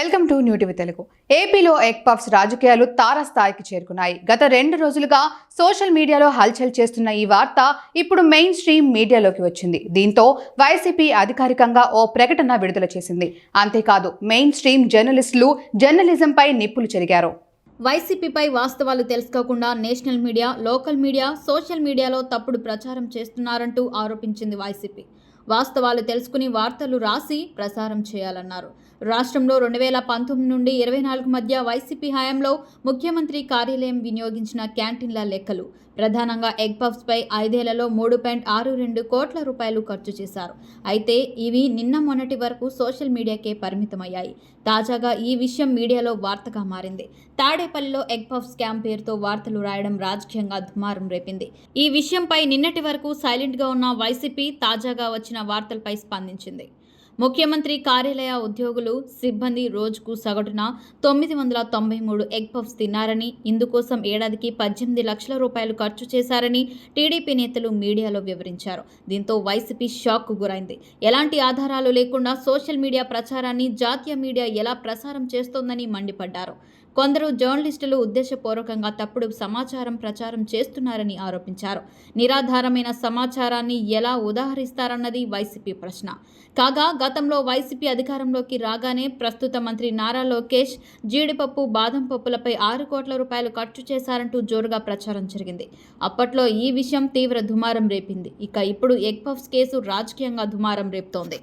Welcome to new TV Telugu. ఏపీలో egg puffs రాజకీయాలు తారస్థాయికి చేరుకున్నాయి. గత రెండు రోజులుగా సోషల్ మీడియాలో హల్చల్ చేస్తున్న ఈ వార్త ఇప్పుడు మెయిన్ స్ట్రీమ్ మీడియాలోకి వచ్చింది. దీంతో వైసీపీ అధికారికంగా ఓ ప్రకటన విడుదల చేసింది. అంతేకాదు మెయిన్ స్ట్రీమ్ జర్నలిస్టులు జర్నలిజంపై నిప్పులు చెరిగారు. వైసీపీపై వాస్తవాలు తెలుసుకోకుండా national media local media social మీడియాలో తప్పుడు ప్రచారం చేస్తున్నారంటూ ఆరోపించింది వైసీపీ. వాస్తవాలు తెలుసుకుని వార్తలు రాసి ప్రసారం చేయాలన్నారు. రాష్ట్రంలో రెండు వేల పంతొమ్మిది నుండి ఇరవై నాలుగు మధ్య వైసీపీ హయాంలో ముఖ్యమంత్రి కార్యాలయం వినియోగించిన క్యాంటీన్ల లెక్కలు. ప్రధానంగా ఎగ్ పఫ్స్పై ఐదేళ్ళలో మూడు పాయింట్ ఆరు రెండు కోట్ల రూపాయలు ఖర్చు చేశారు. అయితే ఇవి నిన్న మొన్నటి వరకు సోషల్ మీడియాకే పరిమితమయ్యాయి. తాజాగా ఈ విషయం మీడియాలో వార్తగా మారింది. తాడేపల్లిలో ఎగ్ పఫ్ స్కామ్ పేరుతో వార్తలు రాయడం రాజకీయంగా దుమారం రేపింది. ఈ విషయంపై నిన్నటి వరకు సైలెంట్గా ఉన్న వైసీపీ తాజాగా వచ్చిన వార్తలపై స్పందించింది. ముఖ్యమంత్రి కార్యాలయ ఉద్యోగులు సిబ్బంది రోజుకు సగటున తొమ్మిది వందల తొంభై మూడు ఎగ్ పఫ్స్ తిన్నారని ఇందుకోసం ఏడాదికి పద్దెనిమిది లక్షల రూపాయలు ఖర్చు చేశారని టీడీపీ నేతలు మీడియాలో వివరించారు. దీంతో వైసీపీ షాక్కు గురైంది. ఎలాంటి ఆధారాలు లేకుండా సోషల్ మీడియా ప్రచారాన్ని జాతీయ మీడియా ఎలా ప్రసారం చేస్తోందని మండిపడ్డారు. కొందరు జర్నలిస్టులు ఉద్దేశపూర్వకంగా తప్పుడు సమాచారం ప్రచారం చేస్తున్నారని ఆరోపించారు. నిరాధారమైన సమాచారాన్ని ఎలా ఉదాహరిస్తారన్నది వైసీపీ ప్రశ్న. కాగా గతంలో వైసీపీ అధికారంలోకి రాగానే ప్రస్తుత మంత్రి నారా లోకేష్ జీడిపప్పు బాదం పప్పులపై ఆరు కోట్ల రూపాయలు ఖర్చు చేశారంటూ జోరుగా ప్రచారం జరిగింది. అప్పట్లో ఈ విషయం తీవ్ర దుమారం రేపింది. ఇక ఇప్పుడు ఎగ్ పఫ్స్ కేసు రాజకీయంగా దుమారం రేపుతోంది.